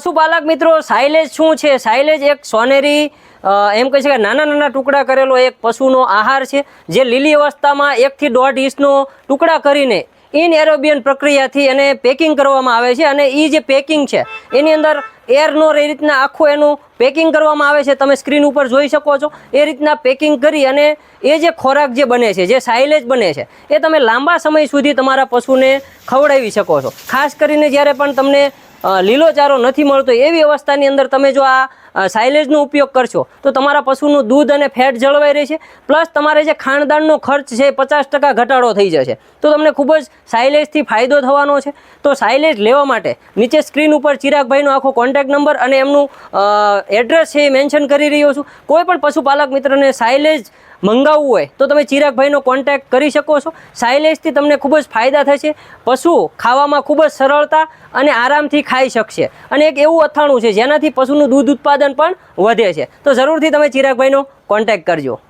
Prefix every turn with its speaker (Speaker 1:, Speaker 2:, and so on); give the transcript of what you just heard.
Speaker 1: પશુપાલક મિત્રો, સાયલેજ શું છે? સાયલેજ એક સોનેરી એમ કહી શકાય નાના નાના ટુકડા કરેલો એક પશુનો આહાર છે, જે લીલી અવસ્થામાં એકથી દોઢ ઇંચનો ટુકડા કરીને ઇન એરોબિયન પ્રક્રિયાથી એને પેકિંગ કરવામાં આવે છે અને એ જે પેકિંગ છે, એની અંદર એરનો એ રીતના આખું એનું પેકિંગ કરવામાં આવે છે. તમે સ્ક્રીન ઉપર જોઈ શકો છો. એ રીતના પેકિંગ કરી અને એ જે ખોરાક જે બને છે, જે સાયલેજ બને છે, એ તમે લાંબા સમય સુધી તમારા પશુને ખવડાવી શકો છો. ખાસ કરીને જ્યારે પણ તમને લીલો ચારો નથી મળતો એવી અવસ્થાની અંદર તમે જો આ અ, સાયલેજનો ઉપયોગ કરશો. તો તમારા પશુનું દૂધ અને ફેટ જળવાઈ રહેશે પ્લસ તમારે જે ખાણદાનનો ખર્ચ છે પચાસ ટકા ઘટાડો થઈ જશે. તો તમને ખૂબ જ સાયલેજથી ફાયદો થવાનો છે. તો સાયલેજ લેવા માટે નીચે સ્ક્રીન ઉપર ચિરાગભાઈનો આખો કોન્ટેક્ટ નંબર અને એમનું એડ્રેસ છે એ મેન્શન કરી રહ્યો છું. કોઈ પણ પશુપાલક મિત્રને સાયલેજ મંગાવવું હોય તો તમે ચિરાગભાઈનો કોન્ટેક્ટ કરી શકો છો. સાયલેજથી તમને ખૂબ જ ફાયદા થશે. પશુ ખાવામાં ખૂબ જ સરળતા અને આરામથી ખાઈ શકશે. અને એક એવું અથાણું છે જેનાથી પશુનું દૂધ ઉત્પાદન પણ વધે છે. તો જરૂરથી તમે ચિરાગભાઈનો કોન્ટેક્ટ કરજો.